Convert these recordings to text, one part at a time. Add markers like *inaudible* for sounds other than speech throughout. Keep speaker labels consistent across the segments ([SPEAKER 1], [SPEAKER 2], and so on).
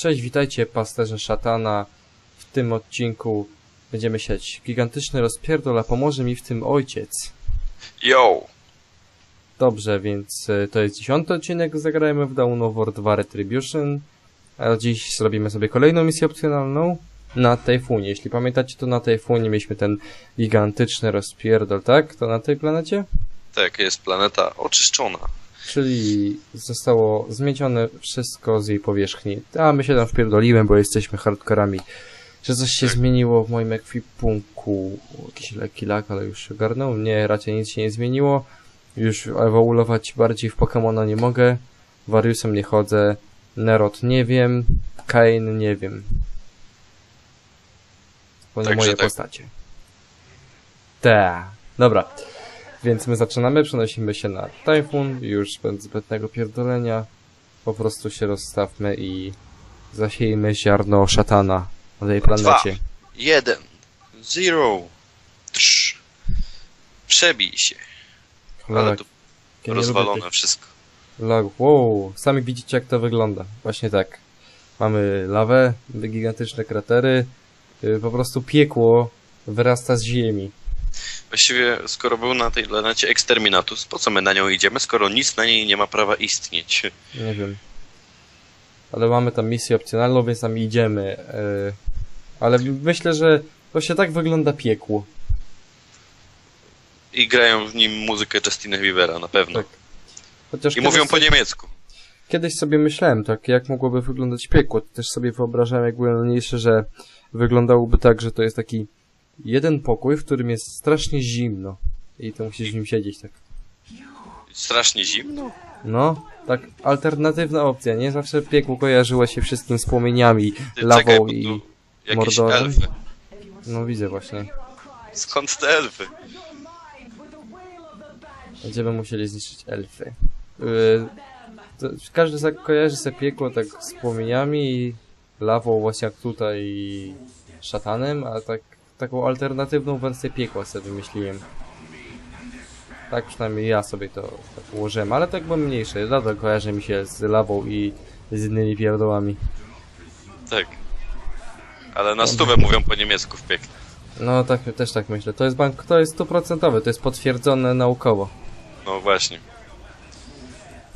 [SPEAKER 1] Cześć, witajcie pasterze szatana. W tym odcinku będziemy siać gigantyczny rozpierdol, a pomoże mi w tym ojciec.
[SPEAKER 2] Yo!
[SPEAKER 1] Dobrze, więc e, to jest dziesiąty odcinek, zagrajmy w Dawn of War 2 Retribution. A dziś zrobimy sobie kolejną misję opcjonalną na Tajfunie. Jeśli pamiętacie, to na Tajfunie mieliśmy ten gigantyczny rozpierdol, tak? To na tej planecie?
[SPEAKER 2] Tak, jest planeta oczyszczona.
[SPEAKER 1] Czyli zostało zmiecione wszystko z jej powierzchni. A my się tam wpierdoliłem, bo jesteśmy hardkorami. Że coś się
[SPEAKER 2] Tak.
[SPEAKER 1] zmieniło w moim ekwipunku. Jakiś lekki lag, ale już się ogarnął. Nie, raczej nic się nie zmieniło. Już ewoluować bardziej w Pokemona nie mogę. Wariusem nie chodzę. Nerot nie wiem. Kain nie wiem. To nie
[SPEAKER 2] Także
[SPEAKER 1] moje
[SPEAKER 2] tak.
[SPEAKER 1] postacie. Ta. Dobra. Więc my zaczynamy, przenosimy się na Typhoon, już bez zbędnego pierdolenia. Po prostu się rozstawmy i zasiejmy ziarno szatana na tej planecie.
[SPEAKER 2] Jeden. Zero. Trz. Przebij się. Ale
[SPEAKER 1] Lag.
[SPEAKER 2] tu
[SPEAKER 1] Ja
[SPEAKER 2] rozwalone
[SPEAKER 1] tych
[SPEAKER 2] wszystko.
[SPEAKER 1] lagów. Wow, sami widzicie jak to wygląda. Właśnie tak. Mamy lawę, gigantyczne kratery, yy, po prostu piekło wyrasta z ziemi.
[SPEAKER 2] Właściwie, skoro był na tej planecie Exterminatus, po co my na nią idziemy, skoro nic na niej nie ma prawa istnieć?
[SPEAKER 1] Nie wiem. Ale mamy tam misję opcjonalną, więc tam idziemy. yy. Ale myślę, że właśnie tak wygląda piekło.
[SPEAKER 2] I grają w nim muzykę Justina Biebera, na pewno.
[SPEAKER 1] Tak. Chociaż
[SPEAKER 2] I mówią
[SPEAKER 1] kiedyś
[SPEAKER 2] po
[SPEAKER 1] sobie-
[SPEAKER 2] niemiecku.
[SPEAKER 1] Kiedyś sobie myślałem tak, jak mogłoby wyglądać piekło. Też sobie wyobrażałem, jak byłem mniejszy, że wyglądałoby tak, że to jest taki jeden pokój, w którym jest strasznie zimno. I to musisz w nim siedzieć tak.
[SPEAKER 2] Strasznie zimno.
[SPEAKER 1] No, tak alternatywna opcja. Nie zawsze piekło kojarzyło się wszystkim z płomieniami,
[SPEAKER 2] Ty,
[SPEAKER 1] lawą
[SPEAKER 2] czekaj, bo
[SPEAKER 1] i...
[SPEAKER 2] jakieś
[SPEAKER 1] mordorem.
[SPEAKER 2] elfy.
[SPEAKER 1] No widzę właśnie.
[SPEAKER 2] Skąd te elfy?
[SPEAKER 1] Będziemy musieli zniszczyć elfy. Yy, to każdy za- kojarzy sobie piekło tak z płomieniami i lawą właśnie jak tutaj i szatanem, a tak taką alternatywną wersję piekła sobie wymyśliłem. Tak przynajmniej ja sobie to tak ułożyłem, ale tak byłem mniejszy. Nadal kojarzy mi się z lawą i z innymi pierdołami.
[SPEAKER 2] Tak. Ale na stówę mówią po niemiecku w piekle.
[SPEAKER 1] No tak, też tak myślę. To jest bank, to jest stuprocentowe, to jest potwierdzone naukowo.
[SPEAKER 2] No właśnie.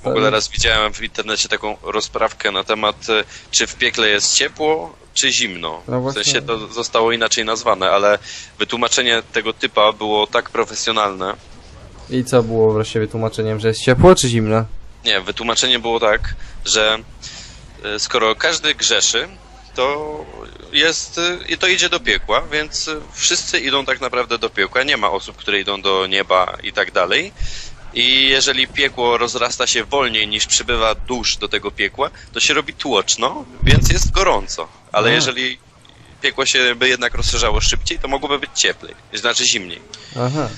[SPEAKER 2] W ogóle raz widziałem w internecie taką rozprawkę na temat, e, czy w piekle jest ciepło, czy zimno.
[SPEAKER 1] No
[SPEAKER 2] w sensie to zostało inaczej nazwane, ale wytłumaczenie tego typa było tak profesjonalne.
[SPEAKER 1] I co było wreszcie wytłumaczeniem, że jest ciepło czy zimno?
[SPEAKER 2] Nie, wytłumaczenie było tak, że e, skoro każdy grzeszy, to jest, e, to idzie do piekła, więc wszyscy idą tak naprawdę do piekła. Nie ma osób, które idą do nieba i tak dalej. I jeżeli piekło rozrasta się wolniej niż przybywa dusz do tego piekła, to się robi tłoczno, więc jest gorąco. Ale
[SPEAKER 1] A.
[SPEAKER 2] jeżeli piekło się by jednak rozszerzało szybciej, to mogłoby być cieplej, znaczy zimniej.
[SPEAKER 1] Aha.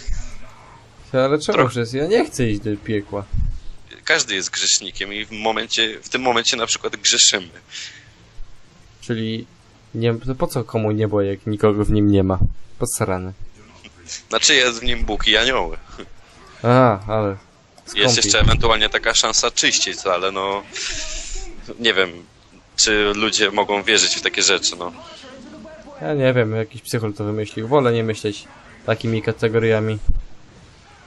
[SPEAKER 1] Ale czemu
[SPEAKER 2] Trochę-
[SPEAKER 1] przez? Ja nie chcę iść do piekła.
[SPEAKER 2] Każdy jest grzesznikiem i w momencie, w tym momencie na przykład grzeszymy.
[SPEAKER 1] Czyli nie, to po co komu niebo, jak nikogo w nim nie ma? Posrany.
[SPEAKER 2] Znaczy jest w nim Bóg i anioły.
[SPEAKER 1] A, ale skąpi.
[SPEAKER 2] Jest jeszcze ewentualnie taka szansa czyścić, ale no nie wiem, czy ludzie mogą wierzyć w takie rzeczy, no.
[SPEAKER 1] Ja nie wiem, jakiś psychol to wymyślił. Wolę nie myśleć takimi kategoriami.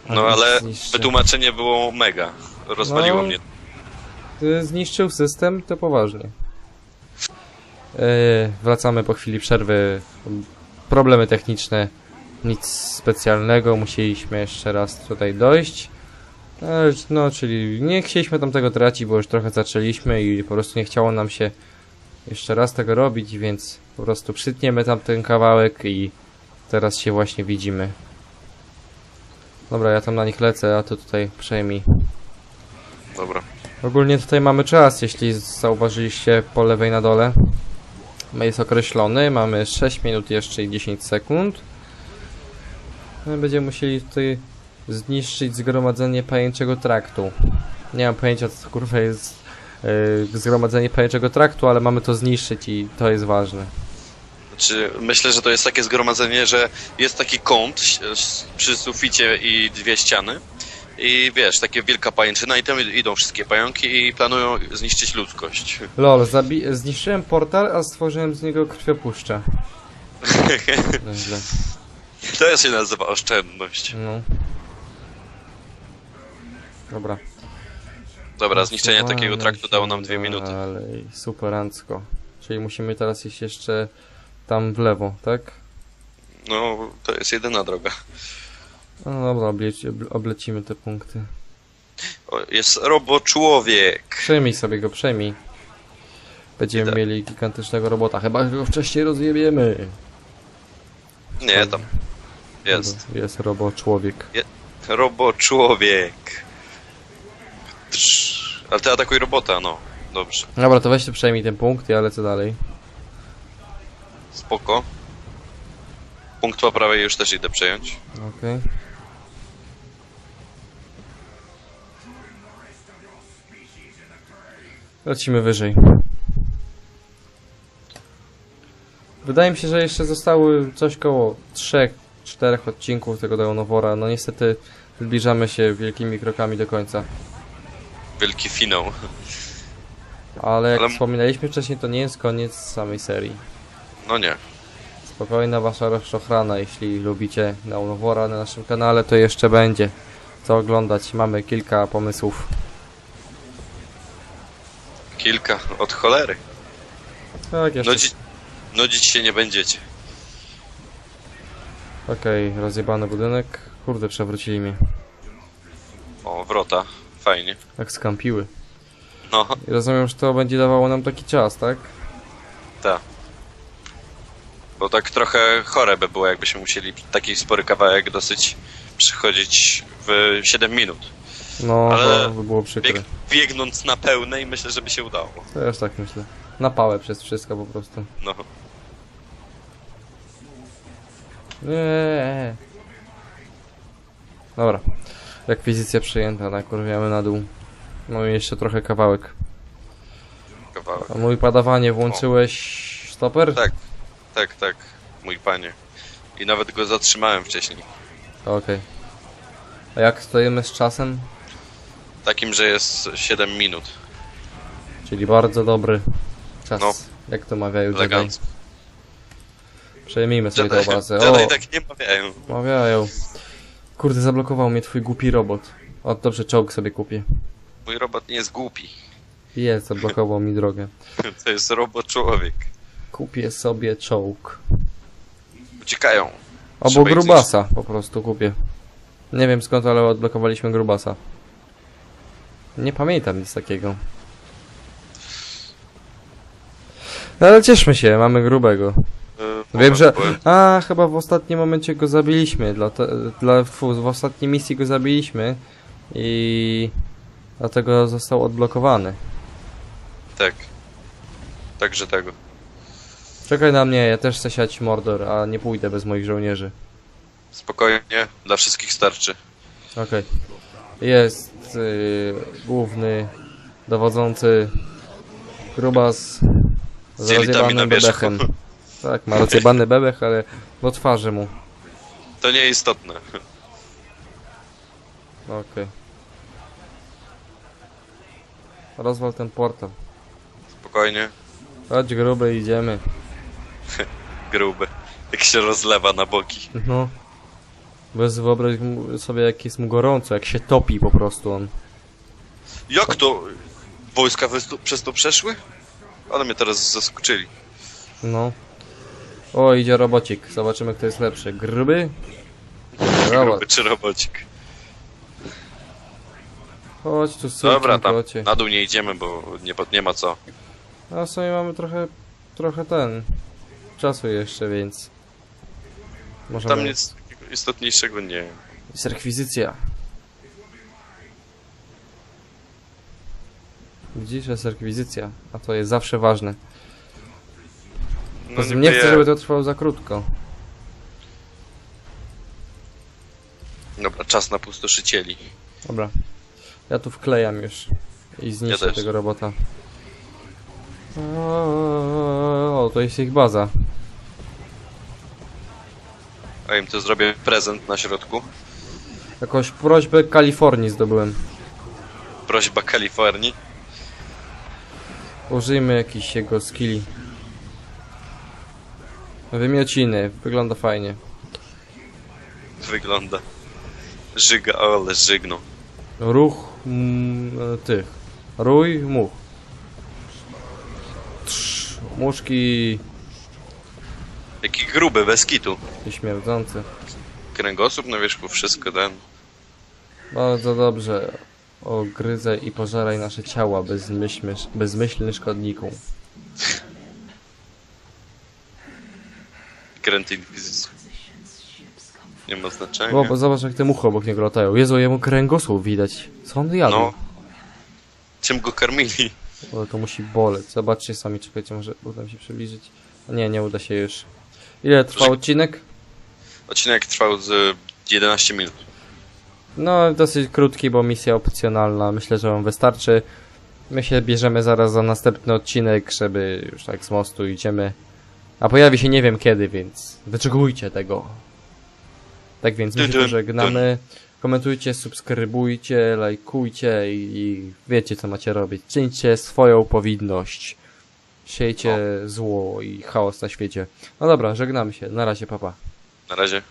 [SPEAKER 2] No ale
[SPEAKER 1] zniszczy.
[SPEAKER 2] wytłumaczenie było mega. Rozwaliło
[SPEAKER 1] No.
[SPEAKER 2] mnie.
[SPEAKER 1] Zniszczył system, to poważnie. Yy, wracamy po chwili przerwy. Problemy techniczne. Nic specjalnego. Musieliśmy jeszcze raz tutaj dojść. E, No, czyli nie chcieliśmy tam tego tracić, bo już trochę zaczęliśmy i po prostu nie chciało nam się jeszcze raz tego robić, więc po prostu przytniemy tam ten kawałek i teraz się właśnie widzimy. Dobra, ja tam na nich lecę, a ty tutaj przejmij.
[SPEAKER 2] Dobra.
[SPEAKER 1] Ogólnie tutaj mamy czas, jeśli zauważyliście po lewej na dole. Jest określony, mamy 6 minut jeszcze i 10 sekund. No Będziemy musieli tutaj zniszczyć zgromadzenie pajęczego traktu. Nie mam pojęcia co to kurwa jest yy, zgromadzenie pajęczego traktu, ale mamy to zniszczyć i to jest ważne.
[SPEAKER 2] Znaczy, myślę, że to jest takie zgromadzenie, że jest taki kąt przy suficie i dwie ściany I wiesz, takie wielka pajęczyna i tam idą wszystkie pająki i planują zniszczyć ludzkość.
[SPEAKER 1] Lol, zniszczyłem portal, a stworzyłem z niego krwiopuszcza. *laughs* Nieźle.
[SPEAKER 2] To się nazywa oszczędność.
[SPEAKER 1] No. Dobra.
[SPEAKER 2] Dobra, zniszczenie takiego traktu dało nam dwie minuty.
[SPEAKER 1] Dalej, superancko. Czyli musimy teraz iść jeszcze tam w lewo, tak?
[SPEAKER 2] No, to jest jedyna droga.
[SPEAKER 1] No dobra, obleci, obl- oblecimy te punkty.
[SPEAKER 2] O, jest roboczłowiek.
[SPEAKER 1] Przejmij sobie go, przejmij. Będziemy
[SPEAKER 2] Tak.
[SPEAKER 1] mieli gigantycznego robota. Chyba go wcześniej rozjebiemy.
[SPEAKER 2] Nie, tam. Jest.
[SPEAKER 1] Jest robo człowiek.
[SPEAKER 2] Roboczłowiek. Trz. Ale ty atakuj robota, no. Dobrze.
[SPEAKER 1] Dobra, to weź tu przejmij ten punkt, ja lecę dalej.
[SPEAKER 2] Spoko. Punkt po prawej już też idę przejąć.
[SPEAKER 1] Okej. Lecimy wyżej. Wydaje mi się, że jeszcze zostały coś koło 3-4 odcinków tego Dawnowora. No niestety zbliżamy się wielkimi krokami do końca.
[SPEAKER 2] Wielki finał.
[SPEAKER 1] Ale jak
[SPEAKER 2] Ale-
[SPEAKER 1] wspominaliśmy wcześniej, to nie jest koniec samej serii.
[SPEAKER 2] No nie.
[SPEAKER 1] Spokojna wasza rozczochrana, jeśli lubicie Dawnowora na naszym kanale, to jeszcze będzie co oglądać. Mamy kilka pomysłów.
[SPEAKER 2] Kilka. Od cholery.
[SPEAKER 1] Tak, jeszcze.
[SPEAKER 2] Nudzi... Nudzić się nie będziecie.
[SPEAKER 1] Okej, rozjebany budynek. Kurde, przewrócili mnie.
[SPEAKER 2] O, wrota. Fajnie.
[SPEAKER 1] Jak skampiły.
[SPEAKER 2] No,
[SPEAKER 1] I rozumiem, że to będzie dawało nam taki czas, tak?
[SPEAKER 2] tak. Bo tak trochę chore by było, jakbyśmy musieli taki spory kawałek dosyć przychodzić w 7 minut.
[SPEAKER 1] No,
[SPEAKER 2] Ale
[SPEAKER 1] to by było przykre.
[SPEAKER 2] Bieg, biegnąc na pełne i myślę, że by się udało.
[SPEAKER 1] Też tak myślę. Na pałę przez wszystko po prostu.
[SPEAKER 2] No,
[SPEAKER 1] Nie. Dobra. Rekwizycja przyjęta, nakurwiamy na dół. No i jeszcze trochę kawałek.
[SPEAKER 2] kawałek.
[SPEAKER 1] A mój padawanie włączyłeś stoper?
[SPEAKER 2] Tak, tak, tak, mój panie. I nawet go zatrzymałem wcześniej.
[SPEAKER 1] Okej. A jak stoimy z czasem?
[SPEAKER 2] Takim, że jest 7 minut.
[SPEAKER 1] Czyli bardzo dobry czas.
[SPEAKER 2] No.
[SPEAKER 1] Jak to mawiają.
[SPEAKER 2] Elegancko.
[SPEAKER 1] Przejmijmy sobie tę
[SPEAKER 2] Jedi,
[SPEAKER 1] bazę.
[SPEAKER 2] Jedi
[SPEAKER 1] O,
[SPEAKER 2] tak nie mawiają.
[SPEAKER 1] mawiają. Kurde, zablokował mnie twój głupi robot. O, dobrze, czołg sobie kupię.
[SPEAKER 2] Mój robot nie jest głupi.
[SPEAKER 1] Jest, zablokował mi drogę. *laughs*
[SPEAKER 2] To jest robot człowiek.
[SPEAKER 1] Kupię sobie czołg.
[SPEAKER 2] Uciekają. Trzeba ich
[SPEAKER 1] grubasa po prostu kupię. Nie wiem skąd, ale odblokowaliśmy grubasa. Nie pamiętam nic takiego. No ale cieszmy się, mamy grubego.
[SPEAKER 2] Yy,
[SPEAKER 1] Wiem, że... A, chyba w ostatnim momencie go zabiliśmy. Dla, dla fu, w ostatniej misji go zabiliśmy. I... Dlatego został odblokowany.
[SPEAKER 2] Tak. Także tego.
[SPEAKER 1] Czekaj na mnie, ja też chcę siać Mordor, a nie pójdę bez moich żołnierzy.
[SPEAKER 2] Spokojnie, dla wszystkich starczy.
[SPEAKER 1] Okej. Jest y, główny dowodzący grubas z
[SPEAKER 2] Z jelitami na wierzchu. *laughs*
[SPEAKER 1] Tak, ma rozjebany bebech, ale do twarzy mu.
[SPEAKER 2] To nieistotne.
[SPEAKER 1] Okej. Rozwal ten portal.
[SPEAKER 2] Spokojnie,
[SPEAKER 1] Chodź gruby, idziemy. *laughs*
[SPEAKER 2] gruby. Jak się rozlewa na boki.
[SPEAKER 1] No. Bez wyobraź mu- sobie jak jest mu gorąco, jak się topi po prostu on.
[SPEAKER 2] Jak to? Wojska wys- przez to przeszły? Ale mnie teraz zaskoczyli.
[SPEAKER 1] No. O, idzie robocik. Zobaczymy kto jest lepszy. Gruby? Robot.
[SPEAKER 2] Gruby czy robocik.
[SPEAKER 1] Chodź tu z
[SPEAKER 2] Dobra, tam
[SPEAKER 1] kocie.
[SPEAKER 2] na dół nie idziemy, bo nie, po- nie ma co.
[SPEAKER 1] A w sumie mamy trochę, trochę ten, czasu jeszcze, więc... Możemy...
[SPEAKER 2] Tam nic istotniejszego nie.
[SPEAKER 1] Jest rekwizycja. Widzisz, jest rekwizycja, a to jest zawsze ważne.
[SPEAKER 2] No niby
[SPEAKER 1] nie chcę, żeby to trwało za krótko.
[SPEAKER 2] Dobra, czas na pustoszycieli.
[SPEAKER 1] Dobra. Ja tu wklejam już. I zniszczę
[SPEAKER 2] też.
[SPEAKER 1] tego robota. O, o, to jest ich baza.
[SPEAKER 2] A im to zrobię prezent na środku.
[SPEAKER 1] Jakąś prośbę Kalifornii zdobyłem.
[SPEAKER 2] Prośba Kalifornii.
[SPEAKER 1] Użyjmy jakiś jego skilli. Wymiociny, wygląda fajnie.
[SPEAKER 2] Wygląda. Żyga, ale żygną.
[SPEAKER 1] Ruch mm, e, tych. Rój, much. Trz, muszki
[SPEAKER 2] Jaki gruby, bez kitu.
[SPEAKER 1] i śmierdzące.
[SPEAKER 2] Kręgosłup na wierzchu, wszystko ten.
[SPEAKER 1] Bardzo dobrze. Ogryzaj i pożeraj nasze ciała bezmyślny, bezmyślny szkodniku. *laughs*
[SPEAKER 2] Kręty inkwizycji. Nie ma znaczenia.
[SPEAKER 1] Bo, bo zobacz jak te muchy obok niego latają. Jezu, jemu kręgosłup widać. Co on jadł?
[SPEAKER 2] No. Czym go karmili?
[SPEAKER 1] O, to musi boleć. Zobaczcie sami, czekajcie, może uda mi się przybliżyć. Nie, nie uda się już. Ile trwa
[SPEAKER 2] Że-
[SPEAKER 1] odcinek?
[SPEAKER 2] Odcinek trwał z 11 minut.
[SPEAKER 1] No, dosyć krótki, bo misja opcjonalna. Myślę, że wam wystarczy. My się bierzemy zaraz za następny odcinek, żeby już tak z mostu idziemy. A pojawi się nie wiem kiedy, więc wyczekujcie tego. Tak więc my się żegnamy. Komentujcie, subskrybujcie, lajkujcie i, i wiecie co macie robić. Czyńcie swoją powinność. Siejcie zło i chaos na świecie. No dobra, żegnamy się. Na razie, papa.
[SPEAKER 2] Na razie.